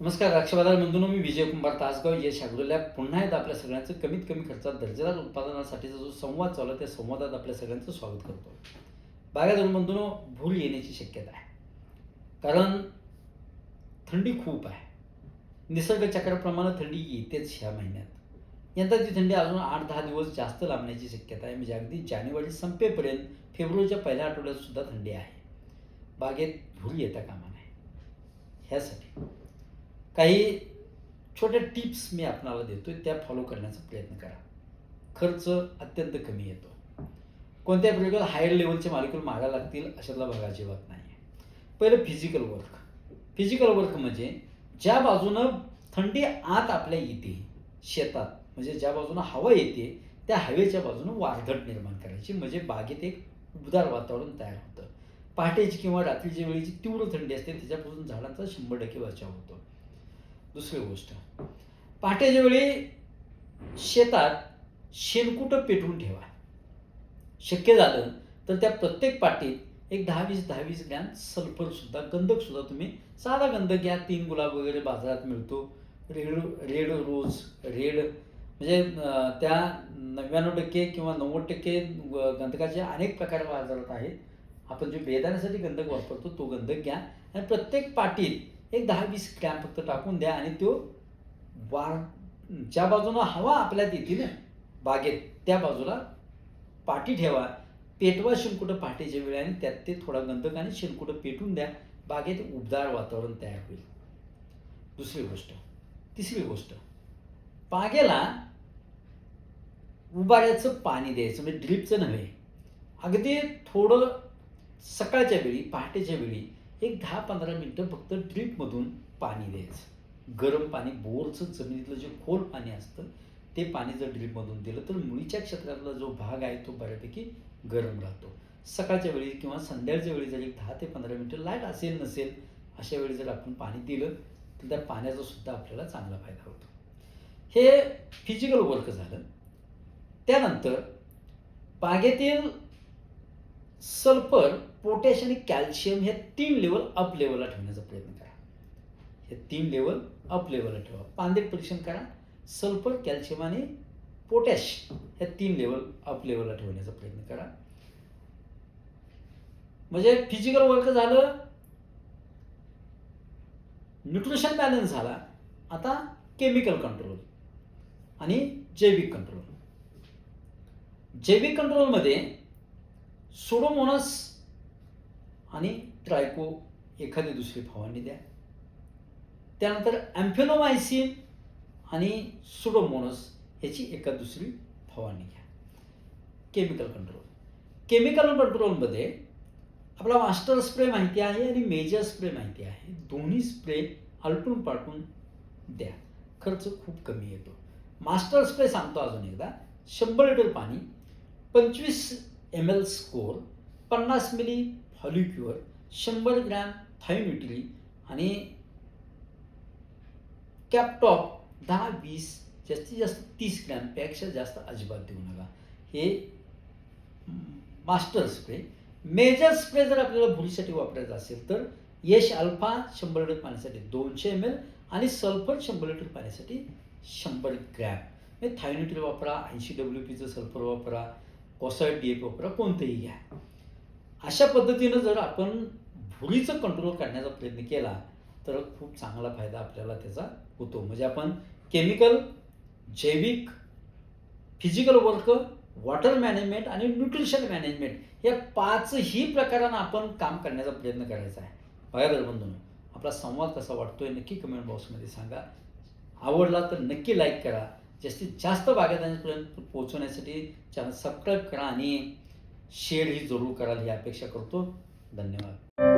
नमस्कार राक्षबाजार बंधूंनो मी विजयकुमार तासगाव. यश अग्रोल्या पुन्हा एकदा आपल्या सगळ्यांचं कमीत कमी खर्चात दर्जेदार उत्पादनासाठीचा जो संवाद चालू आहे त्या संवादात आपल्या सगळ्यांचं स्वागत करतो बागायत बंधूंनो भूल येण्याची शक्यता आहे. कारण थंडी खूप आहे. निसर्ग चक्राप्रमाणे थंडी येतेच ह्या महिन्यात. यंदाची थंडी अजून आठ दहा दिवस जास्त लांबण्याची शक्यता आहे. म्हणजे अगदी जानेवारी संपेपर्यंत फेब्रुवारीच्या पहिल्या आठवड्यात सुद्धा थंडी आहे. बागेत भूल येता कामा नये. ह्यासाठी काही छोट्या टिप्स मी आपणाला देतोय त्या फॉलो करण्याचा प्रयत्न करा. खर्च अत्यंत कमी येतो. कोणत्या प्रयोगाला हायर लेवलचे मालिक्युल मागायला लागतील अशातला भाग अजिबात नाही पहिलं फिजिकल वर्क फिजिकल वर्क म्हणजे ज्या बाजूनं थंडी आत आपल्या येते शेतात म्हणजे ज्या बाजूनं हवा येते त्या हवेच्या बाजूनं वारघट निर्माण करायची म्हणजे बागेत एक उबदार वातावरण तयार होतं. पहाटेची किंवा रात्रीच्या वेळीची तीव्र थंडी असते त्याच्यापासून झाडांचा शंभर टक्के बचाव होतो. दुसरी गोष्ट. पहाटेच्या वेळी शेतात शेणकुटं पेटवून ठेवा? शक्य झालं तर त्या प्रत्येक पाटीत एक दहा वीस दहा वीस ग्रॅम सल्फरसुद्धा गंधकसुद्धा तुम्ही साधा गंधक घ्या. तीन गुलाब वगैरे बाजारात मिळतो. रेड रेड रोज रेड म्हणजे त्या नव्याण्णव टक्के किंवा नव्वद टक्के गंधकाचे अनेक प्रकार बाजारात आहेत. आपण जे बेदाण्यासाठी गंधक वापरतो तो गंधक घ्या. आणि प्रत्येक पाटीत एक दहा वीस ग्रॅम फक्त टाकून द्या आणि तो वार ज्या बाजूनं हवा आपल्यात येते ना बागेत त्या बाजूला पाठी ठेवा. पेटवा शेणकुटं पहाटेच्या वेळी आणि त्यात ते थोडा गंधक आणि शेणकुटं पेटून द्या. बागेत उबदार वातावरण तयार होईल. दुसरी गोष्ट तिसरी गोष्ट बागेला उबाऱ्याचं पाणी द्यायचं म्हणजे ड्रिपचं नव्हे. अगदी थोडं सकाळच्या वेळी पहाटेच्या वेळी एक दहा पंधरा मिनटं फक्त ड्रीपमधून पाणी द्यायचं. गरम पाणी बोरचं जमिनीतलं जे खोल पाणी असतं ते पाणी जर ड्रिपमधून दिलं तर मुळीच्या क्षेत्रातला जो भाग आहे तो बऱ्यापैकी गरम राहतो. सकाळच्या वेळी किंवा संध्याकाळच्या वेळी जर एक दहा ते पंधरा मिनटं लाइट असेल नसेल अशा वेळी जर आपण पाणी दिलं तर त्या पाण्याचा सुद्धा आपल्याला चांगला फायदा होतो. हे फिजिकल वर्क झालं. त्यानंतर बागेतील सल्फर पोटॅश आणि कॅल्शियम हे तीन लेवल अप लेवलला ठेवण्याचा प्रयत्न करा. हे तीन लेवल अप लेवलला ठेवा. पांदेट परीक्षण करा. सल्फर कॅल्शियम आणि पोटॅश हे तीन लेवल अप लेवलला ठेवण्याचा प्रयत्न करा. म्हणजे फिजिकल वर्क झालं. न्यूट्रिशन बॅलन्स झाला. आता केमिकल कंट्रोल आणि जैविक कंट्रोल जैविक कंट्रोलमध्ये सोडोमोनस आणि ट्रायको एखादी दुसरी फवारणी द्या. त्यानंतर ॲम्फेनोमायसिन आणि सुडोमोनस ह्याची एका दुसरी फवारणी घ्या. Chemical control. केमिकल कंट्रोलमध्ये आपला मास्टर स्प्रे माहिती आहे आणि मेजर स्प्रे माहिती आहे. दोन्ही स्प्रे आलटून पालटून द्या. खर्च खूप कमी येतो. मास्टर स्प्रे सांगतो अजून एकदा. शंभर लिटर पाणी पंचवीस एम एल स्कोर पन्नास मिली फॉलिक्युअर शंभर ग्रॅम थायन्युट्री आणि कॅपटॉप दहा वीस जास्तीत जास्त तीस ग्रॅमपेक्षा जास्त अजिबात देऊ नका. हे मास्टर स्प्रे मेजर स्प्रे जर आपल्याला भुलीसाठी वापरायचा असेल तर यश अल्फा शंभर लिटर पाण्यासाठी दोनशे एम एल आणि सल्फर शंभर लिटर पाण्यासाठी शंभर ग्रॅम म्हणजे थायनिट्री वापरा ऐंशी डब्ल्यू पीचं सल्फर वापरा कॉसाईड डी एफ कोणतंही घ्या अशा पद्धतीनं जर आपण भुलीचं कंट्रोल करण्याचा प्रयत्न केला तर खूप चांगला फायदा आपल्याला त्याचा होतो. म्हणजे आपण केमिकल जैविक फिजिकल वर्क वॉटर मॅनेजमेंट आणि न्यूट्रिशन मॅनेजमेंट या पाचही प्रकारानं आपण काम करण्याचा प्रयत्न करायचा आहे. बघा बंधून आपला संवाद कसा वाटतोय नक्की कमेंट बॉक्समध्ये सांगा. आवडला तर नक्की लाईक करा. जास्तीत जास्त बागायतांपर्यंत पोहोचवण्यासाठी चॅनल सबस्क्राईब करा आणि शेअर ही जरूर कराल ही अपेक्षा करतो. धन्यवाद.